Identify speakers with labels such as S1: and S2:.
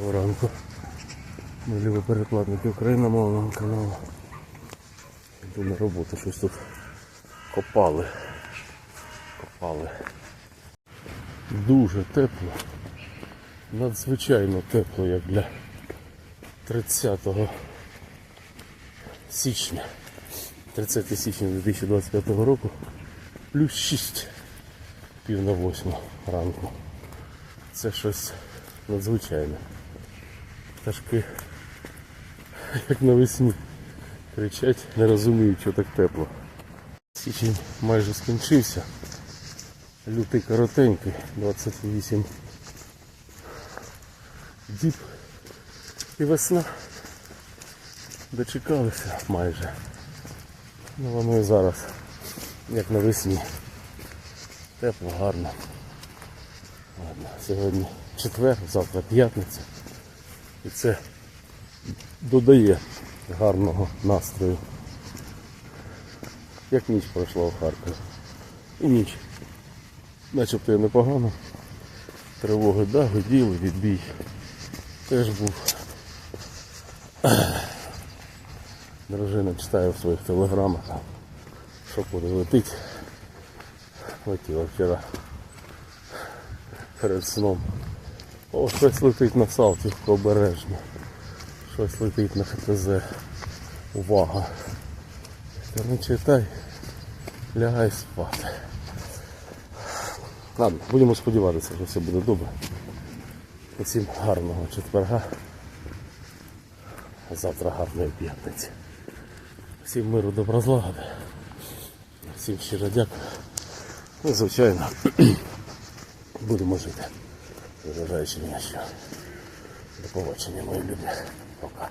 S1: Доброго ранку. Ми любі перекладники україномовного каналу. Йду на роботу, щось тут копали. Копали. Дуже тепло. Надзвичайно тепло, як для 30 січня. 30 січня 2025 року. Плюс 6 пів на 8 ранку. Це щось надзвичайне. Пташки, як навесні, кричать, не розуміють, що так тепло. Січень майже скінчився. Лютий коротенький, 28 діб. І весна. Дочекалися майже. Ну воно і зараз, як навесні. Тепло, гарно. Ладно, сьогодні четвер, завтра п'ятниця. І це додає гарного настрою. Як ніч пройшла у Харкові. І ніч. Начебто і непогано. Тривоги, да, гуділи, відбій. Теж був. Дружина читає в своїх телеграмах, що куди летить. Летіла вчора перед сном. О, щось летить на Салтівку обережно. Щось летить на ХТЗ. Увага. Та не читай, лягай спати. Ладно, будемо сподіватися, що все буде добре. Усім гарного четверга. Завтра гарної п'ятниці. Всім миру добра злагоди. Всім щиро дякую. Ну, звичайно, будемо жити. Вважаючи мене, що до побачення, мої любі. Пока.